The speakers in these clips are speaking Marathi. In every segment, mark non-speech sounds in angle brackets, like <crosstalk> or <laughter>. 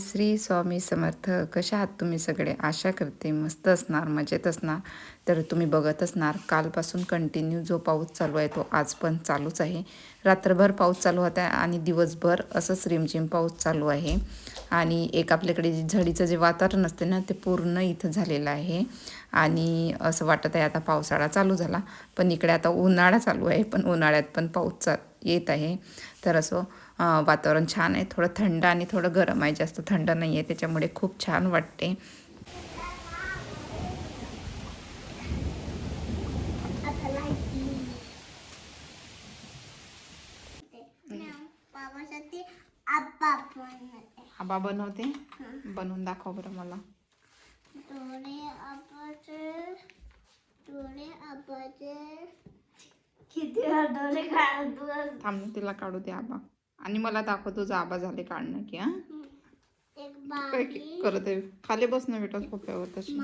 श्री स्वामी समर्थ कशा आहात तुम्ही सगळे? आशा करते मस्त असणार मजेत असणार. तर तुम्ही बघत असणार कालपासून कंटिन्यू जो पाऊस चालू आहे तो आज पण चालूच आहे. रात्रभर पाऊस चालू होता आणि दिवसभर असंच रिमझिम पाऊस चालू आहे. आणि एक आपल्याकडे जे झडीचं जे वातावरण असते ना ते पूर्ण इथं झालेलं आहे. आणि असं वाटत आहे आता पावसाळा चालू झाला पण इकडे आता उन्हाळा चालू आहे पण उन्हाळ्यात पण पाऊस चा येत आहे. तर असं वातावरण छान आहे. थोडं थंड आणि थोडं गरम आहे. जास्त थंड नाही आहे. त्याच्यामुळे खूप छान वाटते. आबा बनवते. बनवून दाखव बरं मला. थांब तिला काढू दे आबा. आणि मला दाखव तुझं आबा झाले काढणं की हा. एक काय करत आहे? खाली बस ना बेटा सोफ्यावर तशी.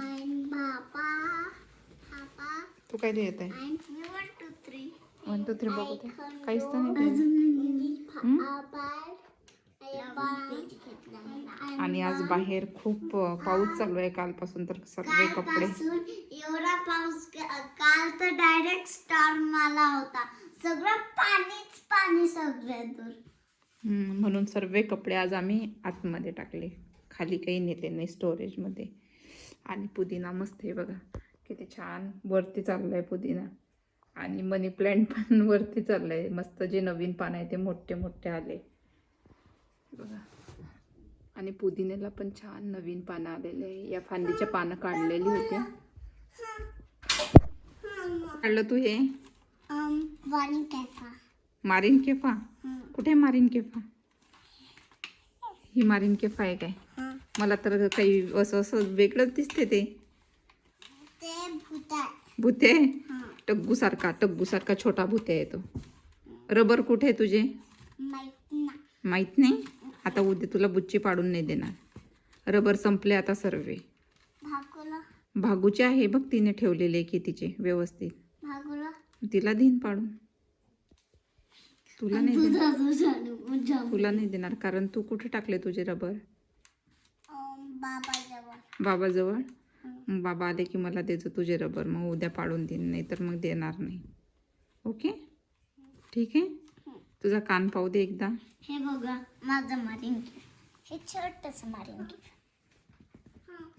तू काय लिहित आहे? One two three one two three बघू दे. काहीच तर नाही. आणि आज बाहेर खूप पाऊस चालू आहे कालपासून तर सगळे कपडे. कालपासून एवढा पाऊस काल तर डायरेक्ट स्टॉर्म आला होता. सगळं पाणीच पाणी सगळे दूर. म्हणून सर्व कपडे आज आम्ही आतमध्ये टाकले. खाली काही नेले नाही स्टोरेजमध्ये आणि पुदिना मस्त आहे बघा. किती छान वरती चाललं आहे पुदिना. आणि मनी प्लॅन्ट पण <laughs> वरती चाललं आहे मस्त जे नवीन पानं आहे ते मोठे मोठे आले. बघा. आणि पुदिन्याला पण छान नवीन पानं आलेले आहे. या फांदीच्या पानं काढलेली होती. काढलं तू हे? वाणी मारीन केफा कुठे मारीन केफा ही मारीन केफा आहे. काय मला तर काही असं असं वेगळंच दिसते ते. भूते टग्गू सारखा टग्गू सारखा छोटा भूते आहे तो. रबर कुठे आहे तुझे? माहीत नाही. आता उद्या तुला बुच्ची पाडून नाही देणार. रबर संपले आता सर्वे. भागोला भागूचे आहे बघ तिने ठेवलेले की तिचे व्यवस्थित. तिला देईन पाडून. तुला नाही देणार. तुला नाही देणार कारण तू कुठे टाकले तुझे रबर? बाबा जवळ बाबाजवळ? बाबा आले की मला देतो तुझे रबर मग उद्या पाडून देईन नाही तर मग देणार नाही. ओके? ठीक आहे? तुझा कान पाहू दे एकदा. हे बघा माझं मारिन हे छोटस मारिन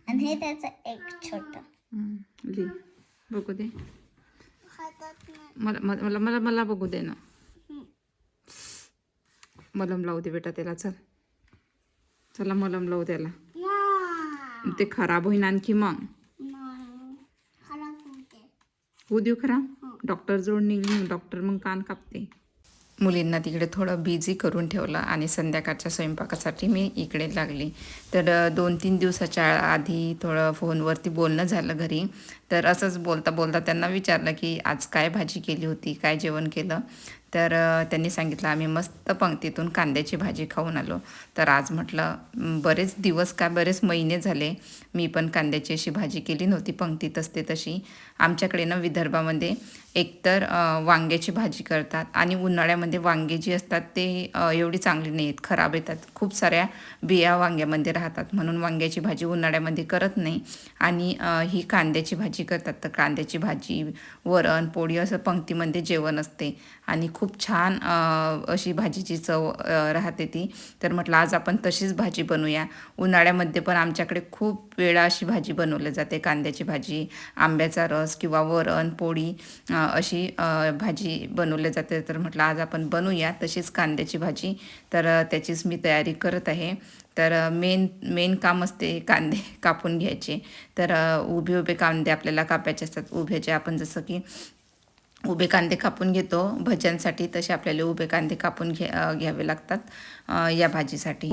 आणि हे त्याचं एक छोट. लिह बघू दे. मला- मला मला बघू दे ना. मलम लावू दे बेटा त्याला चल. चला मलम लावू त्याला. ते खराब होईन आणखी मग. खराब होते. होऊ देऊ खरा. डॉक्टर जवळ निघून डॉक्टर मग कान कापते. मुलींना तिकडे थोडं बिझी करून ठेवलं आणि संध्याकाळच्या स्वयंपाकासाठी मी इकडे लागली. तर दोन तीन दिवसाच्या आधी थोडं फोनवरती बोलणं झालं घरी. तर असंच बोलता बोलता त्यांना विचारलं की आज काय भाजी केली होती काय जेवण केलं? तर त्यांनी सांगितलं आम्ही मस्त पंक्तीतून कांद्याची भाजी खाऊन आलो. तर आज म्हटलं बरेच दिवस काय बरेच महिने झाले मी पण कांद्याची अशी भाजी केली नव्हती पंक्तीत असते तशी. आमच्याकडे ना विदर्भामध्ये एकतर वांग्याची भाजी करतात आणि उन्हाळ्यामध्ये वांगे जी असतात ते एवढी चांगली नाही आहेत खराब येतात. खूप साऱ्या बिया वांग्यामध्ये राहतात म्हणून वांग्याची भाजी उन्हाळ्यामध्ये करत नाही आणि ही कांद्याची भाजी करतात. तर कांद्याची भाजी वरण पोळी असं पंक्तीमध्ये जेवण असते. आणि खूप छान अशी भाजीची चव राहते ती. तर म्हटलं आज आपण तशीच भाजी बनवूया. उन्हाळ्यामध्ये पण आमच्याकडे खूप वेळा अशी भाजी बनवली जाते. कांद्याची भाजी आंब्याचा रस किंवा वरण पोळी अशी भाजी बनवली जाते. तर म्हटलं आज आपण बनवूया तशीच कांद्याची भाजी. तर त्याचीच मी तयारी करत आहे. तर मेन मेन काम असते कांदे कापून घ्यायचे. तर उभे उभे कांदे आपल्याला कापायचे असतात. उभ्याचे आपण जसं की उभे कांदे कापून घेतो. भज्यांसाठी तसे आपल्याला उभे कांदे कापून घे घ्यावे लागतात या भाजीसाठी.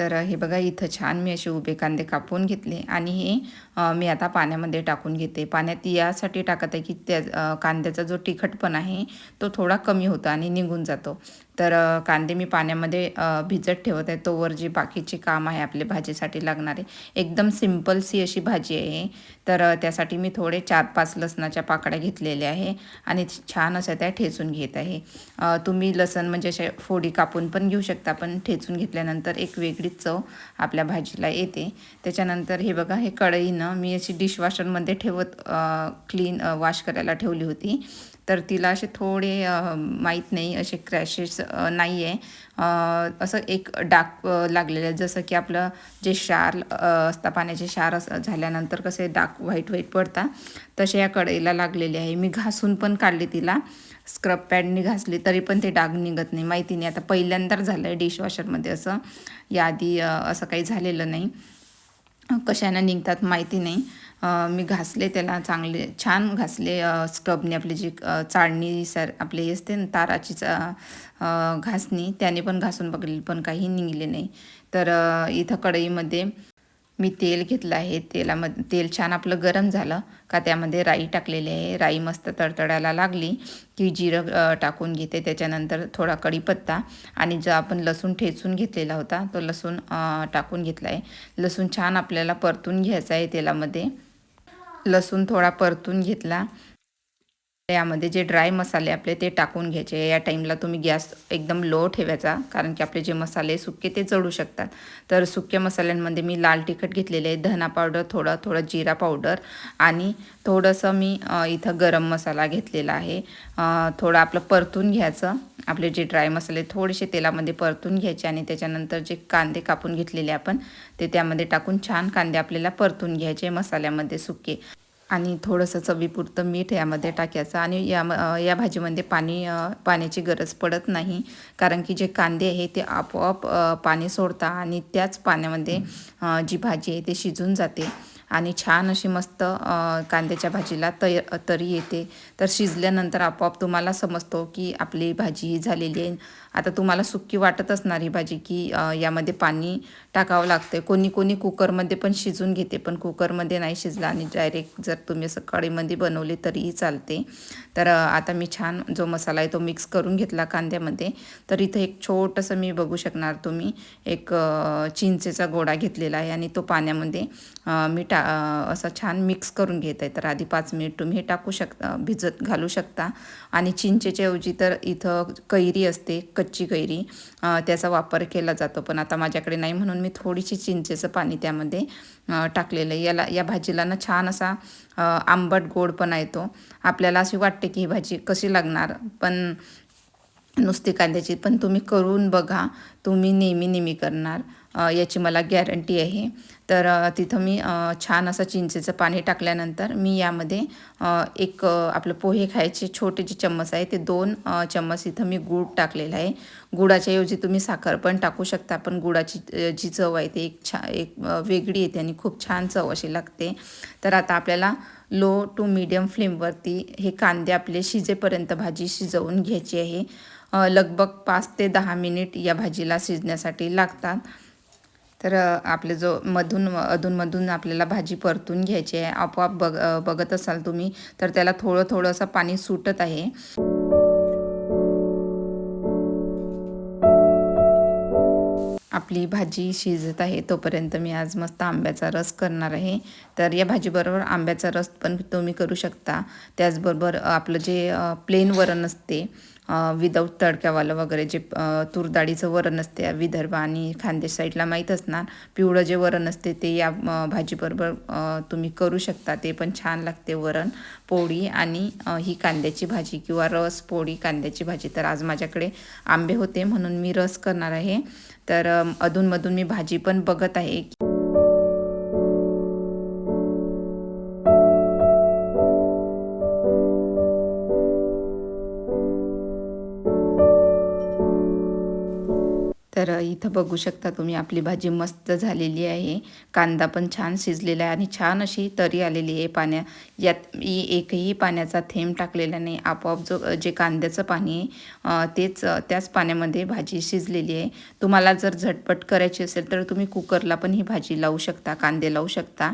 तर हे बघा इथं छान मी असे उभे कांदे कापून घेतले आणि हे मी आता पाण्यामध्ये टाकून घेते. पाण्यात यासाठी टाकत आहे की त्या कांद्याचा जो तिखटपण आहे तो थोडा कमी होतो आणि निघून जातो. तर कांदे मी पाण्यामध्ये भिजत ठेवत आहे. तोवर जे बाकीचे काम आहे आपले भाजीसाठी लागणारे एकदम सिम्पलसी अशी भाजी आहे तर त्यासाठी मी थोडे चार पाच लसणाच्या पाकळ्या घेतलेल्या आहे आणि छान असं त्या ठेचून घेत आहे. तुम्ही लसण म्हणजे अशा फोडी कापून पण घेऊ शकता पण ठेचून घेतल्यानंतर एक वेगळीच चव आपल्या भाजीला येते. त्याच्यानंतर हे बघा हे कढईनं मी अशी डिशवॉशरमध्ये ठेवत क्लीन वॉश करायला ठेवली होती. तर तिला असे थोडे माहीत नाही असे क्रॅशेस नाही आहे असं एक डाग लागलेलं आहे. जसं की आपलं जे क्षार असता पाण्याचे क्षार असं झाल्यानंतर कसे डाग व्हाईट व्हाईट पडतात तसे या कढईला लागलेले आहे. मी घासून पण काढली तिला. स्क्रब पॅडनी घासली तरी पण ते डाग निघत नाही. माहिती नाही. आता पहिल्यांदाच झालं आहे डिशवॉशरमध्ये असं. याआधी असं काही झालेलं नाही. कशानं निघतात माहिती नाही. मी घासले त्याला चांगले छान घासले. स्क्रबने आपली जी चाळणी सर आपली हे असते ना ताराची चा घासणी त्याने पण घासून बघले पण काही निघले नाही. तर इथं कढईमध्ये मी तेल घेतलं आहे. तेलामध्ये तेल छान आपलं गरम झालं का त्यामध्ये राई टाकलेली आहे. राई मस्त तडतडायला लागली की जिरं टाकून घेते. त्याच्यानंतर थोडा कढीपत्ता आणि जो आपण लसूण ठेचून घेतलेला होता तो लसूण टाकून घेतला आहे. लसूण छान आपल्याला परतून घ्यायचा आहे तेलामध्ये. लसूण थोडा परतून घेतला. यामध्ये जे ड्राय मसाले आपले ते टाकून घ्यायचे. या टाईमला तुम्ही गॅस एकदम लो ठेवायचा कारण की आपले जे मसाले सुके ते जळू शकतात. तर सुक्या मसाल्यांमध्ये मी लाल तिखट घेतलेले आहे धना पावडर थोडं थोडं जिरा पावडर आणि थोडंसं मी इथं गरम मसाला घेतलेला आहे. थोडं आपलं परतून घ्यायचं. आपले जे ड्राय मसाले थोडेसे तेलामध्ये परतून घ्यायचे आणि त्याच्यानंतर जे कांदे कापून घेतलेले आपण ते त्यामध्ये टाकून छान कांदे आपल्याला परतून घ्यायचे मसाल्यामध्ये सुके. आणि थोडंसं चवीपुरतं मीठ यामध्ये टाकायचं आणि या या भाजीमध्ये पाणी पाण्याची गरज पडत नाही. कारण की जे कांदे आहे ते आपोआप पाणी सोडतात आणि त्याच पाण्यामध्ये जी भाजी आहे ते शिजून जाते. आणि छान अशी मस्त कांद्याच्या भाजीला तय तरी येते. तर शिजल्यानंतर आपोआप तुम्हाला समजतो की आपली भाजी ही झालेली आहे. आता तुम्हाला सुक्की वाटत असणार ही भाजी की यामध्ये पाणी टाकावं लागतं कोणी कोणी कुकरमध्ये पण शिजून घेते पण कुकरमध्ये नाही शिजला आणि डायरेक्ट जर तुम्ही असं कढईमध्ये बनवले तरीही चालते. तर आता मी छान जो मसाला आहे तो मिक्स करून घेतला कांद्यामध्ये. तर इथं एक छोटंसं मी बघू शकणार तुम्ही. एक चिंचेचा गोडा घेतलेला आहे आणि तो पाण्यामध्ये मी टाक टा असं छान मिक्स करून घेत आहे तर आधी पाच मिनिट तुम्ही हे टाकू शकता भिजत घालू शकता. आणि चिंचेच्या ऐवजी तर इथं कैरी असते कच्ची कैरी. त्याचा वापर केला जातो. पण आता माझ्याकडे नाही म्हणून मी थोडीशी चिंचेचं पाणी त्यामध्ये टाकलेलं आहे. याला या भाजीला ना छान असा अ, आंबट गोडपणा येतो आपल्याला अशी वाटते की ही भाजी कशी लागणार पण नुसती कांद्याची. पण तुम्ही करून बघा. तुम्ही नेहमी नेहमी करणार. याची मला गॅरंटी आहे. तर तिथं मी छान असं चिंचेचं पाणी टाकल्यानंतर मी यामध्ये एक आपलं पोहे खायचे छोटे जे चम्मच आहे ते दोन चम्मच इथं मी गूळ टाकलेला आहे. गुळाच्या ऐवजी तुम्ही साखर पण टाकू शकता पण गुळाची जी चव आहे ती एक छा एक वेगळी येते आणि खूप छान चव अशी लागते. तर आता आपल्याला लो टू मीडियम फ्लेमवरती हे कांदे आपले शिजेपर्यंत भाजी शिजवून घ्यायची आहे. लगभग पाच ते दहा मिनिट या भाजीला शिजण्यासाठी लागतात. तर आपले जो मधून अधूनमधून आपल्याला भाजी परतून घ्यायची आहे आपोआप बघ बघत असाल तुम्ही तर त्याला थोडं थोडंसं पाणी सुटत आहे. आपली भाजी शिजत आहे तोपर्यंत मी आज मस्त आंब्याचा रस करणार आहे. तर या भाजीबरोबर आंब्याचा रस पण तुम्ही करू शकता. त्याचबरोबर आपलं जे प्लेन वरण असते विदाऊट तडक्यावालं वगैरे जे तूरडाळीचं वरण असते विदर्भ आणि खानदेश साईडला माहीत असणार. पिवळं जे वरण असते ते या भाजीबरोबर तुम्ही करू शकता. ते पण छान लागते वरण पोळी आणि ही कांद्याची भाजी किंवा रस पोळी कांद्याची भाजी. तर आज माझ्याकडे आंबे होते म्हणून मी रस करणार आहे. तर अधूनमधून मी भाजी पण बघत आहे. इथं बघू शकता तुम्ही आपली भाजी मस्त झालेली आहे. कांदा पण छान शिजलेला आहे आणि छान अशी तरी आलेली आहे पाण्या यात एकही पाण्याचा थेंब टाकलेला नाही. आपोआप जो जे कांद्याचं पाणी आहे तेच त्याच पाण्यामध्ये भाजी शिजलेली आहे. तुम्हाला जर झटपट करायची असेल तर तुम्ही कुकरला पण ही भाजी लावू शकता कांदे लावू शकता.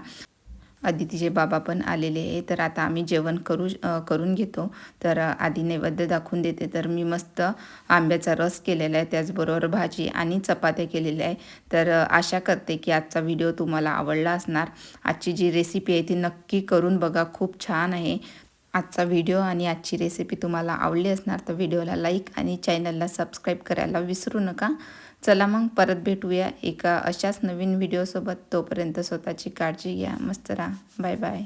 अदितीचे बाबा पण आलेले आहे. तर आता आम्ही जेवण करू करून घेतो. तर आधी नैवेद्य दाखवून देते. तर मी मस्त आंब्याचा रस केलेला आहे. त्याचबरोबर भाजी आणि चपात्या केलेल्या आहे. तर आशा करते की आजचा व्हिडिओ तुम्हाला आवडला असणार. आजची जी रेसिपी आहे ती नक्की करून बघा. खूप छान आहे. आजचा व्हिडिओ आणि आजची रेसिपी तुम्हाला आवडली असणार तर व्हिडिओला लाईक आणि चॅनलला सबस्क्राईब करायला विसरू नका. चला मग परत भेटूया एका अशाच नवीन व्हिडिओसोबत तोपर्यंत स्वतःची काळजी घ्या. मस्त राहा. Bye bye